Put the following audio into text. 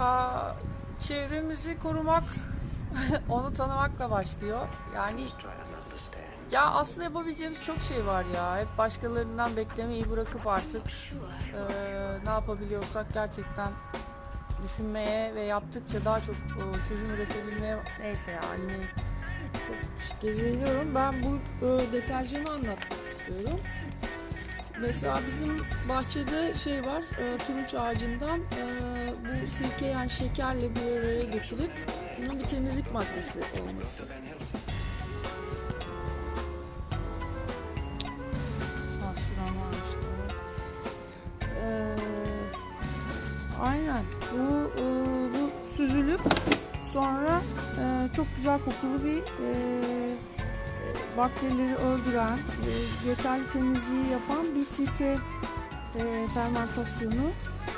Aa, çevremizi korumak, onu tanımakla başlıyor. Yani ya aslında yapabileceğimiz çok şey var ya. Hep başkalarından beklemeyi bırakıp artık eee, ne yapabiliyorsak gerçekten düşünmeye ve yaptıkça daha çok e, çözüm üretebilmeye neyse ya yine çok geziliyorum. Ben bu e, deterjanı anlatmak istiyorum. Mesela bizim bahçede şey var, e, turunç ağacından e, bu sirke yani şekerle bir araya getirip bunun bir temizlik maddesi olması. Ha, süren varmış. Ee, aynen. Bu, e, bu süzülüp sonra e, çok güzel kokulu bir e, e, bakterileri öldüren, e, yeterli temizliği yapan bir sirke e, fermentasyonu.